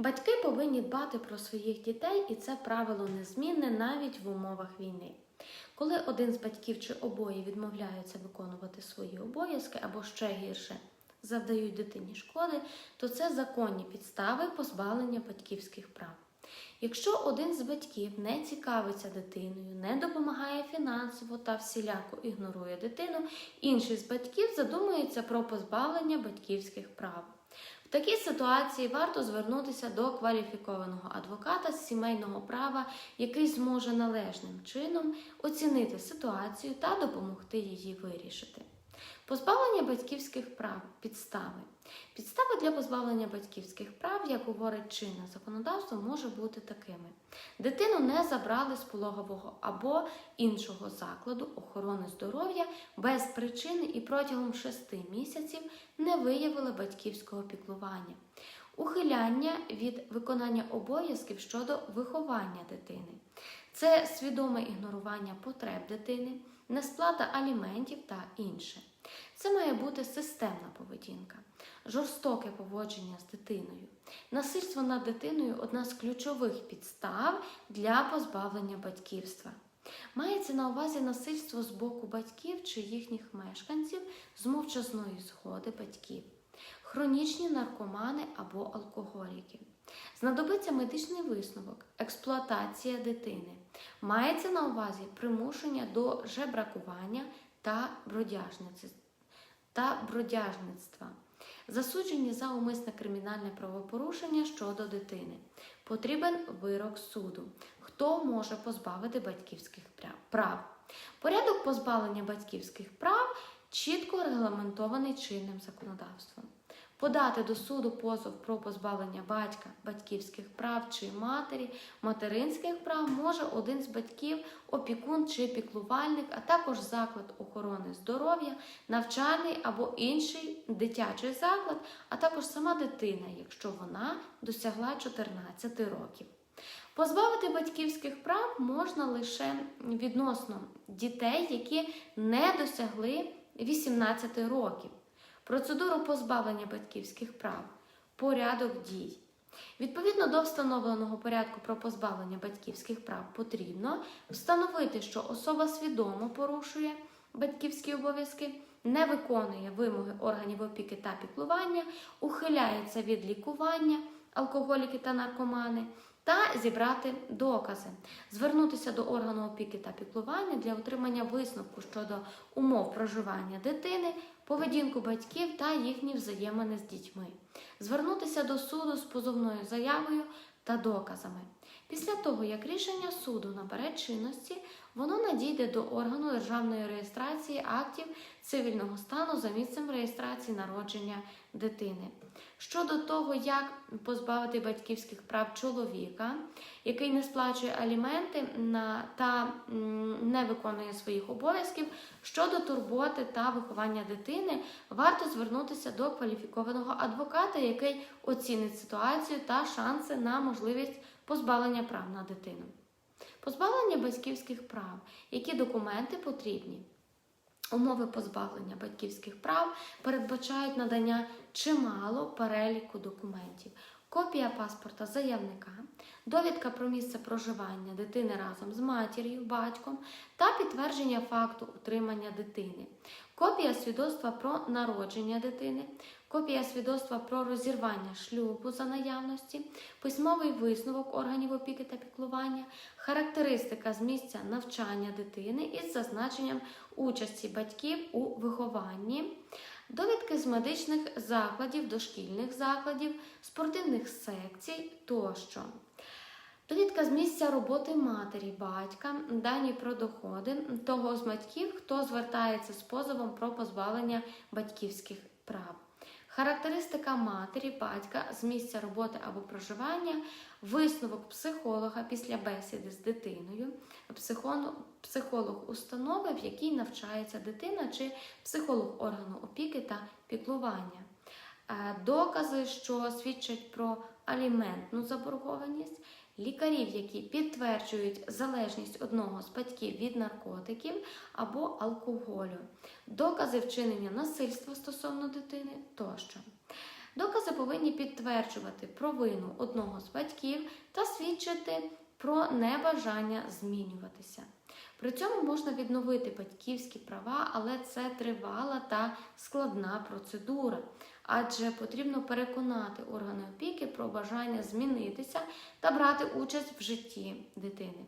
Батьки повинні дбати про своїх дітей, і це правило незмінне навіть в умовах війни. Коли один з батьків чи обоє відмовляються виконувати свої обов'язки або ще гірше завдають дитині шкоди, то це законні підстави позбавлення батьківських прав. Якщо один з батьків не цікавиться дитиною, не допомагає фінансово та всіляко ігнорує дитину, інший з батьків задумується про позбавлення батьківських прав. В такій ситуації варто звернутися до кваліфікованого адвоката з сімейного права, який зможе належним чином оцінити ситуацію та допомогти її вирішити. Позбавлення батьківських прав підстави. Підстави для позбавлення батьківських прав, як говорить чинне законодавство, може бути такими: дитину не забрали з пологового або іншого закладу охорони здоров'я без причини і протягом 6 місяців не виявили батьківського піклування, ухиляння від виконання обов'язків щодо виховання дитини. Це свідоме ігнорування потреб дитини, несплата аліментів та інше. Це має бути системна поведінка, жорстоке поводження з дитиною. Насильство над дитиною одна з ключових підстав для позбавлення батьківства. Мається на увазі насильство з боку батьків чи їхніх мешканців з мовчазної згоди батьків, хронічні наркомани або алкоголіки. Знадобиться медичний висновок, експлуатація дитини. Мається на увазі примушення до жебракування та бродяжниці- та бродяжництва. Засуджені за умисне кримінальне правопорушення щодо дитини. Потрібен вирок суду. Хто може позбавити батьківських прав? Порядок позбавлення батьківських прав чітко регламентований чинним законодавством. Подати до суду позов про позбавлення батька батьківських прав чи матері, материнських прав може один з батьків, опікун чи піклувальник, а також заклад охорони здоров'я, навчальний або інший дитячий заклад, а також сама дитина, якщо вона досягла 14 років. Позбавити батьківських прав можна лише відносно дітей, які не досягли 18 років. Процедуру позбавлення батьківських прав, порядок дій. Відповідно до встановленого порядку про позбавлення батьківських прав потрібно встановити, що особа свідомо порушує батьківські обов'язки, не виконує вимоги органів опіки та піклування, ухиляється від лікування, алкоголіки та наркомани, та зібрати докази, звернутися до органу опіки та піклування для отримання висновку щодо умов проживання дитини, поведінку батьків та їхні взаємини з дітьми, звернутися до суду з позовною заявою та доказами. Після того, як рішення суду набере чинності, воно надійде до органу державної реєстрації актів цивільного стану за місцем реєстрації народження дитини. Щодо того, як позбавити батьківських прав чоловіка, який не сплачує аліменти на, та не виконує своїх обов'язків щодо турботи та виховання дитини, варто звернутися до кваліфікованого адвоката, який оцінить ситуацію та шанси на можливість позбавлення прав на дитину. Позбавлення батьківських прав. Які документи потрібні? Умови позбавлення батьківських прав передбачають надання чимало переліку документів. Копія паспорта заявника, довідка про місце проживання дитини разом з матір'ю, батьком та підтвердження факту утримання дитини, копія свідоцтва про народження дитини, копія свідоцтва про розірвання шлюбу за наявності, письмовий висновок органів опіки та піклування, характеристика з місця навчання дитини із зазначенням участі батьків у вихованні. Довідки з медичних закладів, дошкільних закладів, спортивних секцій тощо. Довідка з місця роботи матері, батька, дані про доходи того з батьків, хто звертається з позовом про позбавлення батьківських прав. Характеристика матері, батька з місця роботи або проживання, висновок психолога після бесіди з дитиною, психолог, установи, в якій навчається дитина, чи психолог органу опіки та піклування. Е, Докази, що свідчать про аліментну заборгованість, лікарів, які підтверджують залежність одного з батьків від наркотиків або алкоголю, докази вчинення насильства стосовно дитини тощо. Докази повинні підтверджувати провину одного з батьків та свідчити про небажання змінюватися. При цьому можна відновити батьківські права, але це тривала та складна процедура, адже потрібно переконати органи опіки про бажання змінитися та брати участь в житті дитини.